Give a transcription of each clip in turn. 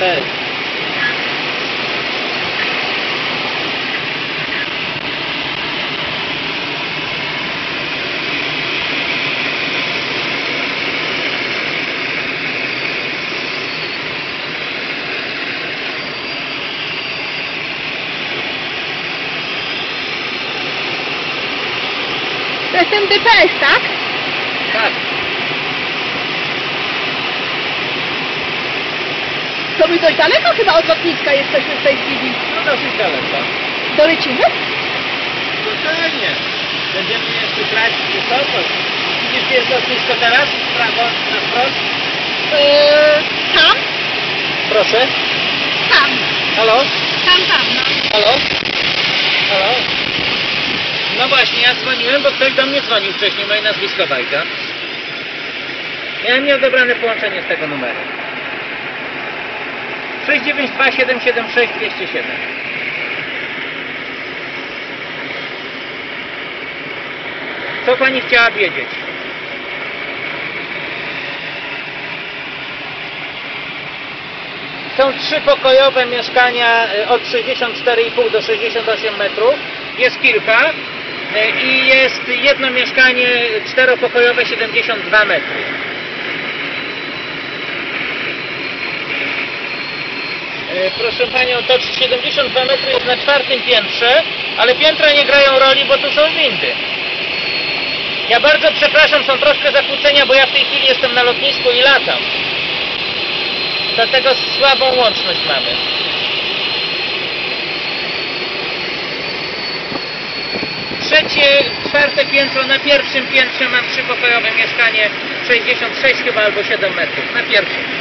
Cześć. To jest ten DPS, tak? Tak. My dość daleko chyba od lotniska jesteśmy w tej chwili. No dosyć daleko. Dolecimy? Spokojnie. Będziemy jeszcze brać wysokość. Widzisz, gdzie jest lotnisko teraz? W prawo, na wprost? Eee, tam? Proszę. Tam. Halo? Tam, tam, no. Halo? Halo? No właśnie, ja dzwoniłem, bo ktoś do mnie dzwonił wcześniej, moje nazwisko Wajda. Miałem nieodebrane połączenie z tego numeru. 692 776 207 Co pani chciała wiedzieć? Są trzy pokojowe mieszkania y, od 64,5 do 68 metrów. Jest kilka. y, I jest jedno mieszkanie czteropokojowe 72 metry. Proszę Panią, to 72 metry jest na czwartym piętrze, ale piętra nie grają roli, bo tu są windy. Ja bardzo przepraszam, są troszkę zakłócenia, bo ja w tej chwili jestem na lotnisku i latam. Dlatego słabą łączność mamy. Trzecie, czwarte piętro, na pierwszym piętrze mam trzypokojowe mieszkanie, 66 chyba albo 7 metrów, na pierwszym.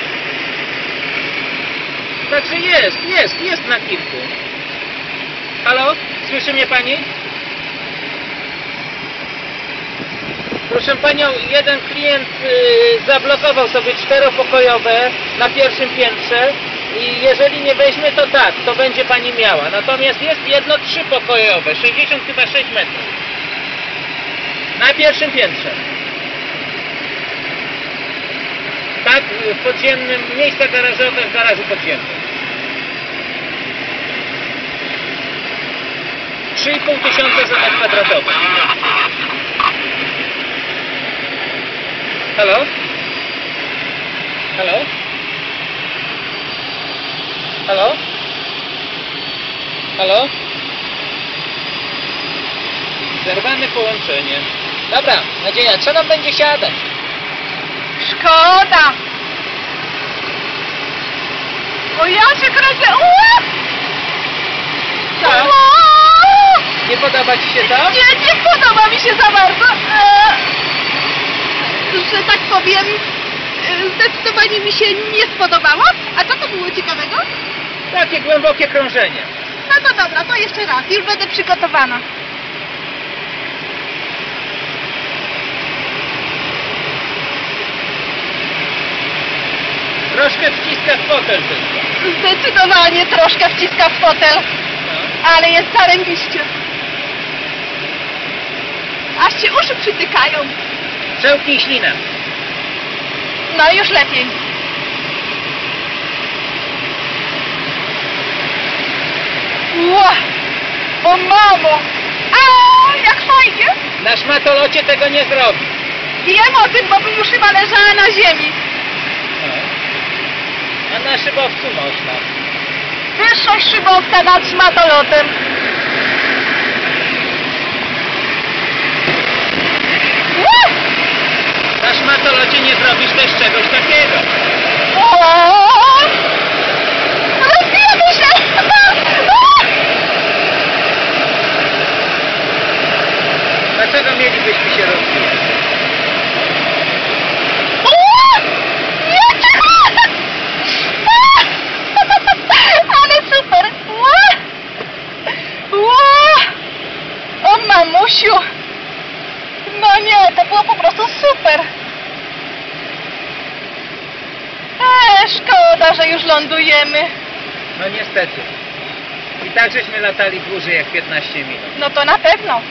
Także jest, jest, jest na kilku. Halo? Słyszy mnie Pani? Proszę Panią, jeden klient y, zablokował sobie czteropokojowe na pierwszym piętrze i jeżeli nie weźmie, to tak, to będzie Pani miała. Natomiast jest jedno trzypokojowe, 60 chyba 6 metrów. Na pierwszym piętrze. Tak, w podziemnym, miejsca garażowe w garażu podziemnym. 3,5 tysiąca za metr kwadratowy. Halo? Halo? Halo? Halo? Zerwane połączenie. Dobra, Nadzieja, co nam będzie siadać? Szkoda. O ja się kręcę. Uuu! Co? Uuu! Nie podoba Ci się to? Nie, nie podoba mi się za bardzo. Eee, że tak powiem, e, zdecydowanie mi się nie spodobało. A co to było ciekawego? Takie głębokie krążenie. No to dobra, to jeszcze raz. Już będę przygotowana. Troszkę wciska w fotel tylko. Zdecydowanie troszkę wciska w fotel, No. ale jest zarębiście. Aż się uszy przytykają. Przełknij ślinę. No już lepiej. Ła! O mamo! A, jak fajnie! Na szmatolocie tego nie zrobi. Wiem o tym, bo bym już chyba leżała na ziemi. No. A na szybowcu można. Wyższość szybowca nad szmatolotem. Ła! Na szmatolocie nie zrobisz też czegoś takiego. Dlaczego mielibyśmy się rozwijać? Mamusiu! No nie, to było po prostu super! Eee, szkoda, że już lądujemy. No niestety. I tak żeśmy latali dłużej jak 15 minut. No to na pewno.